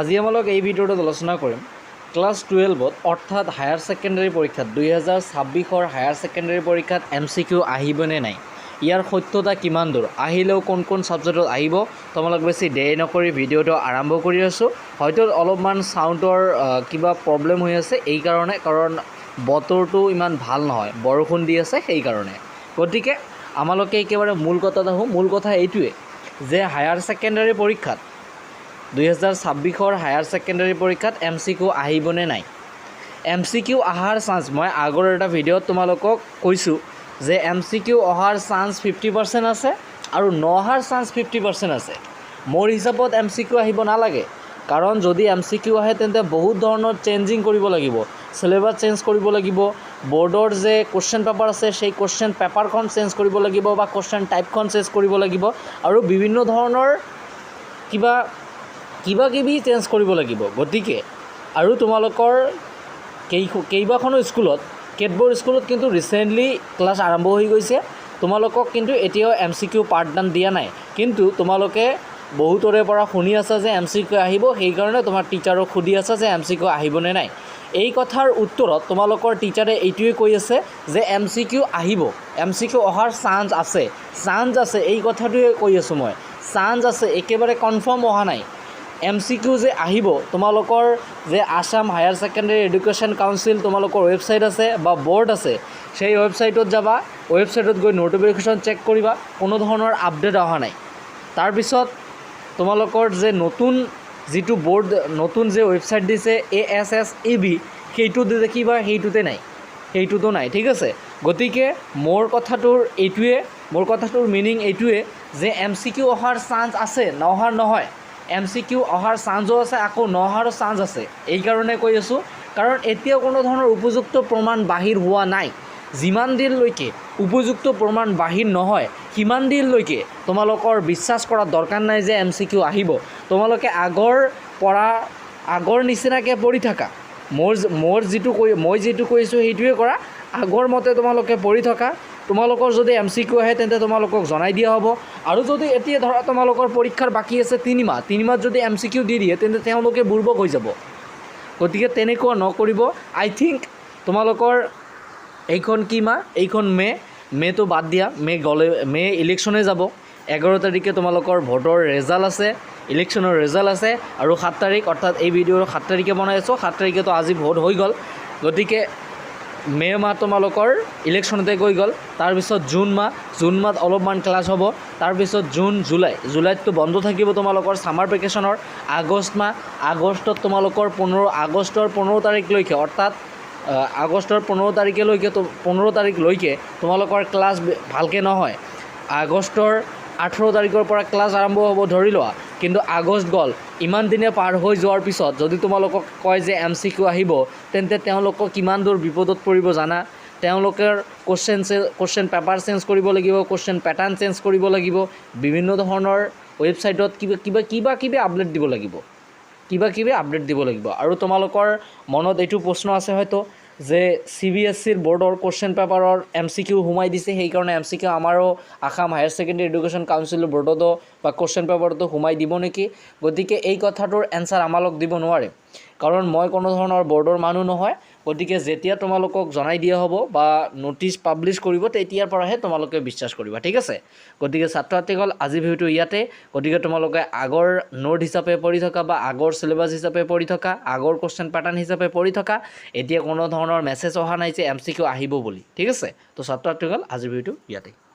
আজি আমালোক এই ভিডিঅ'টোত আলোচনা কৰিম। ক্লাছ টুৱেলভত অৰ্থাৎ হায়াৰ ছেকেণ্ডেৰী পৰীক্ষাত, দুহেজাৰ ছাব্বিছৰ হায়াৰ ছেকেণ্ডেৰী পৰীক্ষাত এম চি কিউ আহিবনে নাই? ইয়াৰ সত্যতা কিমান দূৰ? আহিলেও কোন কোন ছাবজেক্টত আহিব? তোমালোক বেছি দেৰি নকৰি ভিডিঅ'টো আৰম্ভ কৰি আছোঁ। হয়তো অলপমান চাউণ্ডৰ কিবা প্ৰব্লেম হৈ আছে এই কাৰণে, কাৰণ বতৰটো ইমান ভালো নহয়। বৰষুণ দি আছে সেইকাৰণে গতিকে, আমালোকে একেবাৰে মূল কথাত আহোঁ। মূল কথা এইটোৱে যে হায়াৰ ছেকেণ্ডেৰী পৰীক্ষাত দুহেজাৰ ছাব্বিছৰ হায়াৰ ছেকেণ্ডেৰী পৰীক্ষাত এম চি কিউ আহিবনে নাই? এম চি কিউ অহাৰ চান্স মই আগৰ এটা ভিডিঅ'ত তোমালোকক কৈছোঁ যে এম চি কিউ অহাৰ চান্স ফিফটি পাৰ্চেণ্ট আছে আৰু নহাৰ চান্স ফিফটি পাৰ্চেণ্ট আছে। মোৰ হিচাপত এম চি কিউ আহিব নালাগে, কাৰণ যদি এম চি কিউ আহে তেন্তে বহুত ধৰণৰ চেঞ্জিং কৰিব লাগিব। চিলেবাছ চেঞ্জ কৰিব লাগিব বৰ্ডৰ যে কুৱেশ্যন পেপাৰ আছে, সেই কুৱেশ্যন পেপাৰখন চেঞ্জ কৰিব লাগিব বা কুৱেশ্যন টাইপখন চেঞ্জ কৰিব লাগিব আৰু বিভিন্ন ধৰণৰ কিবা কিবা কিবি চেঞ্জ কৰিব লাগিব। গতিকে, আৰু তোমালোকৰ কেই কেইবাখনো স্কুলত, কেতবোৰ স্কুলত কিন্তু ৰিচেণ্টলি ক্লাছ আৰম্ভ হৈ গৈছে। তোমালোকক কিন্তু এতিয়াও এম চি কিউ পাঠদান দিয়া নাই। কিন্তু তোমালোকে বহুতৰে পৰা শুনি আছা যে এম চি কিউ আহিব, সেইকাৰণে তোমাৰ টিচাৰক সুধি আছা যে এম চি কিউ আহিবনে নাই। এই কথাৰ উত্তৰত তোমালোকৰ টিচাৰে এইটোৱে কৈ আছে যে এম চি কিউ আহিব। এম চি কিউ অহাৰ চান্স আছে। চান্স আছে, এই কথাটোৱে কৈ আছোঁ মই। চান্স আছে, একেবাৰে কনফাৰ্ম অহা নাই। এম চি কিউ যে আহিব, তোমালোকৰ যে Assam higher secondary education council তোমালোকৰ ৱেবছাইট আছে বা বৰ্ড আছে, সেই ৱেবছাইটত যাবা, ৱেবছাইটত গৈ ন'টিফিকেশ্যন চেক কৰিবা, কোনো ধৰণৰ আপডেট অহা নাই। তাৰপিছত তোমালোকৰ যে নতুন যিটো বৰ্ড, নতুন যে ৱেবছাইট দিছে A S S E B সেইটোত দেখিবা, সেইটোতে নাই। সেইটোতো নাই, ঠিক আছে? গতিকে মোৰ কথাটোৰ এইটোৱে, মোৰ কথাটোৰ মিনিং এইটোৱে যে এম চি কিউ অহাৰ চান্স আছে, নহাৰ নহয়। এম চি কিউ অহাৰ চান্সো আছে, আকৌ নহাৰো চান্স আছে। এইকাৰণে কৈ আছোঁ, কাৰণ এতিয়াও কোনো ধৰণৰ উপযুক্ত প্ৰমাণ বাহিৰ হোৱা নাই। যিমান দিনলৈকে উপযুক্ত প্ৰমাণ বাহিৰ নহয়, সিমান দিনলৈকে তোমালোকৰ বিশ্বাস কৰাৰ দৰকাৰ নাই যে এম চি কিউ আহিব। তোমালোকে আগৰ পৰা, আগৰ নিচিনাকৈ পঢ়ি থাকা। মোৰ মোৰ যিটো কৈ, মই যিটো কৈছোঁ সেইটোৱে কৰা। আগৰ মতে তোমালোকে পঢ়ি থকা। তোমালোকৰ যদি এম চি কিউ আহে, তেন্তে তোমালোকক জনাই দিয়া হ'ব। আৰু যদি এতিয়া ধৰা তোমালোকৰ পৰীক্ষাৰ বাকী আছে তিনিমাহ, তিনিমাহত যদি এম চি কিউ দি দিয়ে, তেন্তে তেওঁলোকে বুৰ্বক হৈ যাব। গতিকে তেনেকুৱা নকৰিব। আই থিংক তোমালোকৰ এইখন কি মাহ? এইখন মে' মে'টো বাদ দিয়া। মে' গ'লে মে' ইলেকশ্যনে যাব। এঘাৰ তাৰিখে তোমালোকৰ ভোটৰ ৰেজাল্ট আছে। ইলেকশ্যনৰ ৰেজাল্ট আছে। আৰু সাত তাৰিখ, অৰ্থাৎ এই ভিডিঅ'ৰ সাত তাৰিখে বনাই আছোঁ। সাত তাৰিখেতো আজি ভোট হৈ গ'ল। গতিকে মে' মাহ তোমালোকৰ ইলেকশ্যনতে গৈ গ'ল। তাৰপিছত জুন মাহ, জুন মাহত অলপমান ক্লাছ হ'ব। তাৰপিছত জুন, জুলাই জুলাইততো বন্ধ থাকিব তোমালোকৰ ছামাৰ ভেকেশ্যনৰ আগষ্ট মাহ। আগষ্টত তোমালোকৰ পোন্ধৰ, আগষ্টৰ পোন্ধৰ তাৰিখলৈকে, অৰ্থাৎ আগষ্টৰ পোন্ধৰ তাৰিখলৈকে তো- পোন্ধৰ তাৰিখলৈকে তোমালোকৰ ক্লাছ ভালকৈ নহয়। আগষ্টৰ আঠৰ তাৰিখৰ পৰা ক্লাছ আৰম্ভ হ'ব, ধৰি লোৱা। কিন্তু আগষ্ট গ'ল। ইমান দিনে পাৰ হৈ যোৱাৰ পিছত যদি তোমালোকক কয় যে এম চি কিউ আহিব, তেন্তে তেওঁলোকক কিমান দূৰ বিপদত পৰিব জানা? তেওঁলোকৰ কুৱেশ্যন কুৱেশ্যন পেপাৰ চেঞ্জ কৰিব লাগিব কুৱেশ্যন পেটাৰ্ণ চেঞ্জ কৰিব লাগিব। বিভিন্ন ধৰণৰ ৱেবছাইটত কিবা কিবা কিবা, কিবি আপডেট দিব লাগিব। কিবা, কিবি আপডেট দিব লাগিব। আৰু তোমালোকৰ মনত এইটো প্ৰশ্ন আছে হয়তো যে চিৰ বৰ্ডৰ কুৱেশ্যন পেপাৰৰ এম চি কিউ সোমাই দিছে সেইকাৰণে এম চি কিউ আমাৰো Assam higher secondary education council বৰ্ডতো বা কুৱেশ্যন পেপাৰতো সোমাই দিব নেকি? গতিকে এই কথাটোৰ এনচাৰ আমালোক দিব নোৱাৰে। কাৰণ মই কোনো ধৰণৰ বৰ্ডৰ মানুহ নহয়। গতিকে যেতিয়া তোমালোকক জনাই দিয়া হ'ব বা ন'টিচ পাব্লিছ কৰিব, তেতিয়াৰ পৰাহে তোমালোকে বিশ্বাস কৰিবা, ঠিক আছে? গতিকে ছাত্ৰ ছাত্ৰীসকল আজি ভিডিঅ'টো ইয়াতে। গতিকে তোমালোকে আগৰ নোট হিচাপে পঢ়ি থকা বা আগৰ চিলেবাছ হিচাপে পঢ়ি থকা, আগৰ কুৱেশ্যন পেটাৰ্ণ হিচাপে পঢ়ি থকা, এতিয়া কোনো ধৰণৰ মেছেজ অহা নাই যে এম চি কিউ আহিব বুলি, ঠিক আছে? তো ছাত্ৰ ছাত্ৰীসকল আজিৰ ভিডিঅ'টো ইয়াতে।